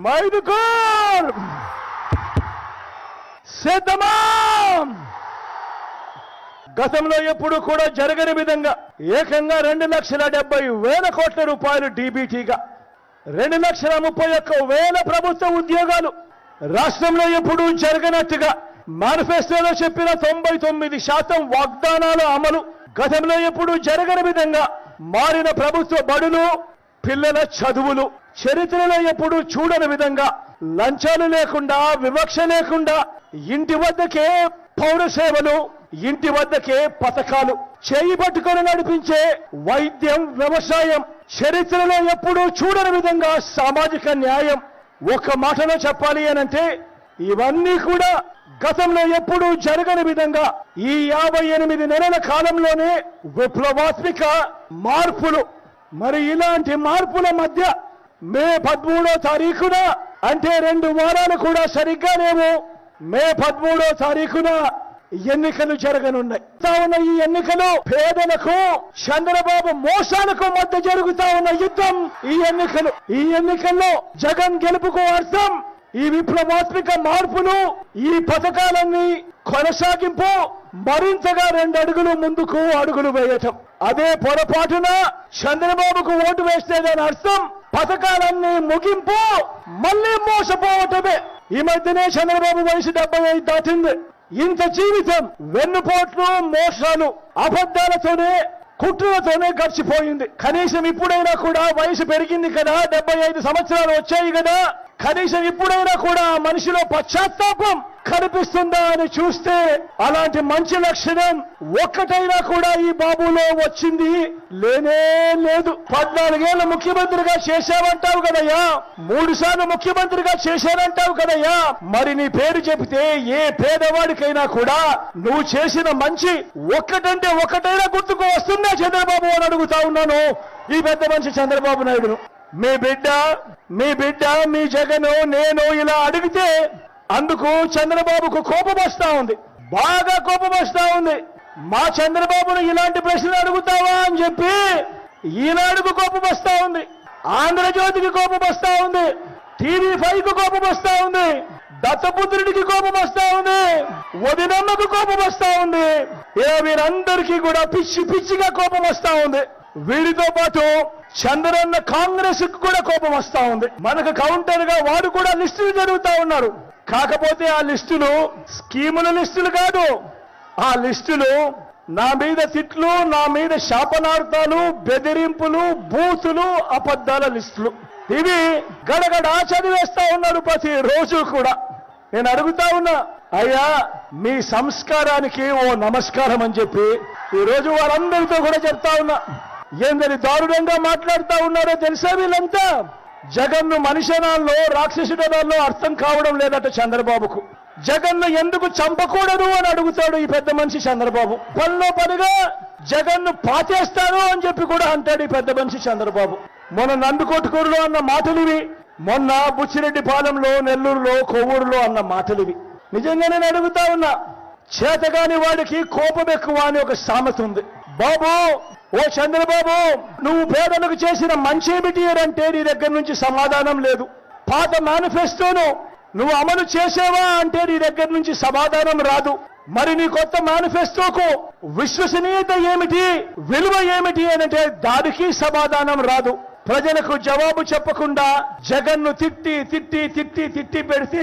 మైదుకోల్ సిద్ధమా! గతంలో ఎప్పుడు కూడా జరగని విధంగా ఏకంగా రెండు లక్షల డెబ్బై వేల కోట్ల రూపాయలు డీబీటీగా రెండు లక్షల ముప్పై ఒక్క వేల ప్రభుత్వ ఉద్యోగాలు రాష్ట్రంలో ఎప్పుడు జరగనట్టుగా మేనిఫెస్టోలో చెప్పిన తొంభై తొమ్మిది శాతం వాగ్దానాల అమలు గతంలో ఎప్పుడు జరగని విధంగా మారిన ప్రభుత్వ బడులు పిల్లల చదువులు చరిత్రలో ఎప్పుడు చూడని విధంగా లంచాలు లేకుండా వివక్ష లేకుండా ఇంటి వద్దకే పౌర సేవలు ఇంటి వద్దకే పథకాలు చేయి పట్టుకొని నడిపించే వైద్యం వ్యవసాయం చరిత్రలో ఎప్పుడూ చూడని విధంగా సామాజిక న్యాయం ఒక మాటలో చెప్పాలి అనంటే ఇవన్నీ కూడా గతంలో ఎప్పుడూ జరగని విధంగా ఈ యాభై ఎనిమిది నెలల కాలంలోనే విప్లవాత్మిక మార్పులు మరి ఇలాంటి మార్పుల మధ్య మే పదమూడో తారీఖున అంటే రెండు వారాలు కూడా సరిగ్గా లేవు మే పదమూడో తారీఖున ఎన్నికలు జరగనున్నాయి. ఉన్న ఈ ఎన్నికలు పేదలకు చంద్రబాబు మోసాలకు మధ్య జరుగుతా ఉన్న యుద్ధం ఈ ఎన్నికలు. ఈ ఎన్నికల్లో జగన్ గెలుపుకు అర్థం ఈ విప్లవాత్మిక మార్పులు ఈ పథకాలన్నీ కొనసాగింపు మరింతగా రెండు అడుగులు ముందుకు అడుగులు వేయటం. అదే పొరపాటున చంద్రబాబుకు ఓటు వేస్తే దాని అర్థం పథకాలన్నీ ముగింపు మళ్ళీ మోసపోవటమే. ఈ మధ్యనే చంద్రబాబు వయసు డెబ్బై ఐదు దాటింది. ఇంత జీవితం వెన్నుపోట్లు మోసాలు అబద్ధాలతోనే కుట్రలతోనే గడిచిపోయింది. కనీసం ఇప్పుడైనా కూడా వయసు పెరిగింది కదా డెబ్బై ఐదు సంవత్సరాలు వచ్చాయి కదా. కనీసం ఇప్పుడైనా కూడా మనిషిలో పశ్చాత్తాపం కనిపిస్తుందా అని చూస్తే అలాంటి మంచి లక్షణం ఒక్కటైనా కూడా ఈ బాబులో వచ్చింది. లేనే లేదు. పద్నాలుగేళ్ళ ముఖ్యమంత్రిగా చేశావంటావు కదయ్యా. మూడు సార్లు ముఖ్యమంత్రిగా చేశానంటావు కదయ్యా. మరి నీ పేరు చెబితే ఏ పేదవాడికైనా కూడా నువ్వు చేసిన మంచి ఒక్కటంటే ఒక్కటైనా గుర్తుకు వస్తుందా చంద్రబాబు అని అడుగుతా ఉన్నాను. ఈ పెద్ద మనిషి చంద్రబాబు నాయుడును. మీ బిడ్డ మీ బిడ్డ మీ జగను నేను ఇలా అడిగితే అందుకు చంద్రబాబుకు కోపం వస్తా ఉంది. బాగా కోపం వస్తా ఉంది. మా చంద్రబాబును ఇలాంటి ప్రశ్నలు అడుగుతావా అని చెప్పి ఈనాడుకు కోపం వస్తా ఉంది. ఆంధ్రజ్యోతికి కోపం వస్తా ఉంది. టీవీ ఫైవ్కు కోపం వస్తా ఉంది. దత్తపుత్రుడికి కోపం వస్తా ఉంది. వదినమ్మకు కోపం వస్తా ఉంది. ఇలా వీరందరికీ కూడా పిచ్చి పిచ్చిగా కోపం వస్తా ఉంది. వీరితో పాటు చంద్రన్న కాంగ్రెస్కు కూడా కోపం వస్తా ఉంది. మనకు కౌంటర్గా వారు కూడా లిస్టులు జరుగుతా ఉన్నారు. కాకపోతే ఆ లిస్టులు స్కీముల లిస్టులు కాదు. ఆ లిస్టులు నా మీద తిట్లు నా మీద శాపనార్థాలు బెదిరింపులు బూతులు అబద్ధాల లిస్టులు. ఇవి గడగడ చదివేస్తా ఉన్నారు ప్రతి రోజు కూడా. నేను అడుగుతా ఉన్నా అయ్యా మీ సంస్కారానికి ఓ నమస్కారం అని చెప్పి ఈ రోజు వారందరితో కూడా చెప్తా ఉన్నా. ఏందని దారుణంగా మాట్లాడుతూ ఉన్నారో తెలుసా వీళ్ళంతా? జగన్ను మనిషనాల్లో రాక్షసుడనాల్లో అర్థం కావడం లేదట చంద్రబాబుకు. జగన్ను ఎందుకు చంపకూడదు అని అడుగుతాడు ఈ పెద్ద మనిషి చంద్రబాబు. పనిలో పనిగా జగన్ను పాతేస్తాను అని చెప్పి కూడా అంటాడు ఈ పెద్ద మనిషి చంద్రబాబు. మొన్న నందుకొట్టుకూరులో అన్న మాటలు ఇవి మొన్న బుచ్చిరెడ్డి పాలెంలో నెల్లూరులో కొవ్వూరులో అన్న మాటలు ఇవి నిజంగా నేను అడుగుతా ఉన్నా చేతగాని వాడికి కోపం ఎక్కువ అని ఒక సామెత ఉంది. బాబు ఓ చంద్రబాబు నువ్వు పేదలకు చేసిన మంచి ఏమిటి అంటే నీ దగ్గర నుంచి సమాధానం లేదు. పాత మేనిఫెస్టోను నువ్వు అమలు చేసేవా అంటే నీ దగ్గర నుంచి సమాధానం రాదు. మరి నీ కొత్త మేనిఫెస్టోకు విశ్వసనీయత ఏమిటి విలువ ఏమిటి అంటే దానికి సమాధానం రాదు. ప్రజలకు జవాబు చెప్పకుండా జగన్ను తిట్టి తిట్టి తిట్టి తిట్టి పెడితే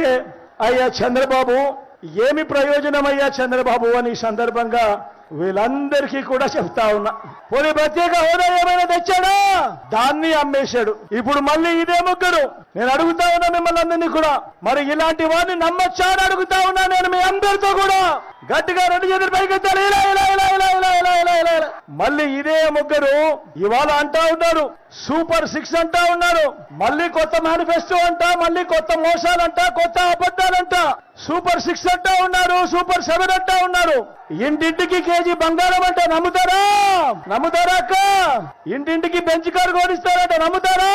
అయ్యా చంద్రబాబు ఏమి ప్రయోజనం అయ్యా చంద్రబాబు అని సందర్భంగా వీళ్ళందరికీ కూడా చెప్తా ఉన్నా. పోనీ ప్రత్యేక హోదా ఏమైనా తెచ్చాడా? దాన్ని అమ్మేశాడు. ఇప్పుడు మళ్ళీ ఇదే ముగ్గురు. నేను అడుగుతా ఉన్నా మిమ్మల్ని అందరినీ కూడా. మరి ఇలాంటి వారిని నమ్మచ్చా అని అడుగుతా ఉన్నా నేను మీ అందరితో కూడా. గట్టిగా రెండు చేతులు పైకెత్తాలి ఇలా ఇలా ఇలా ఇలా ఇలా ఇలా ఇలా ఇలా ఇలా. మళ్ళీ ఇదే ముగ్గురు ఇవాళ అంటా ఉన్నారు. సూపర్ సిక్స్ అంటా ఉన్నారు. మళ్ళీ కొత్త మేనిఫెస్టో అంట మళ్ళీ కొత్త మోసాలంట కొత్త అబద్ధాలంట. సూపర్ సిక్స్ అంటా ఉన్నారు సూపర్ సెవెన్ అంటా ఉన్నారు. ఇంటింటికి కేజీ బంగారం అంటే నమ్ముతారా? నమ్ముతారా అక్క? ఇంటింటికి బెంచ్ కారు కోరిస్తారంట నమ్ముతారా?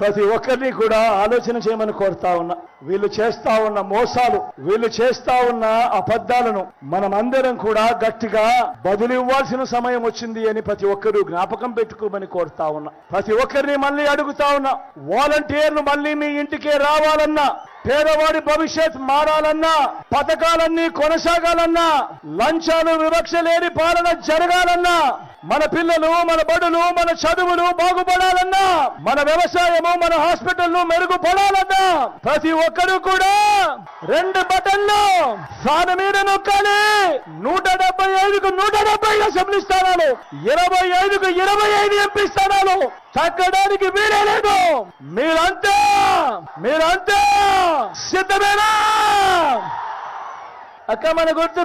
ప్రతి ఒక్కరిని కూడా ఆలోచన చేయమని కోరుతా ఉన్నా. వీళ్ళు చేస్తా ఉన్న మోసాలు వీళ్ళు చేస్తా ఉన్న అబద్ధాలను మనమందరం కూడా గట్టిగా బదులివ్వాల్సిన సమయం వచ్చింది అని ప్రతి ఒక్కరూ జ్ఞాపకం పెట్టుకోమని కోరుతా ఉన్నా. ప్రతి ఒక్కరిని మళ్ళీ అడుగుతా ఉన్నా. వాలంటీర్లు మళ్ళీ మీ ఇంటికే రావాలన్నా పేదవాడి భవిష్యత్ మారాలన్నా పథకాలన్నీ కొనసాగాలన్నా లంచాలు వివక్ష లేని పాలన జరగాలన్నా మన పిల్లలు మన బడులు మన చదువులు బాగుపడాలన్నా మన వ్యవసాయము మన హాస్పిటల్ను మెరుగుపడాలన్నా ప్రతి ఒక్కరూ కూడా రెండు బటన్లు సాన మీద నొక్కాలి. నూట డెబ్బై ఐదుకు నూట డెబ్బై అసెంబ్లీ స్థానాలు ఇరవై ఐదుకు ఇరవై ఐదు ఎంపీ స్థానాలు. తగ్గడానికి వీలే లేదు. మీరంతా మీరంతా సిద్ధమేనా? అక్క మన గుర్తు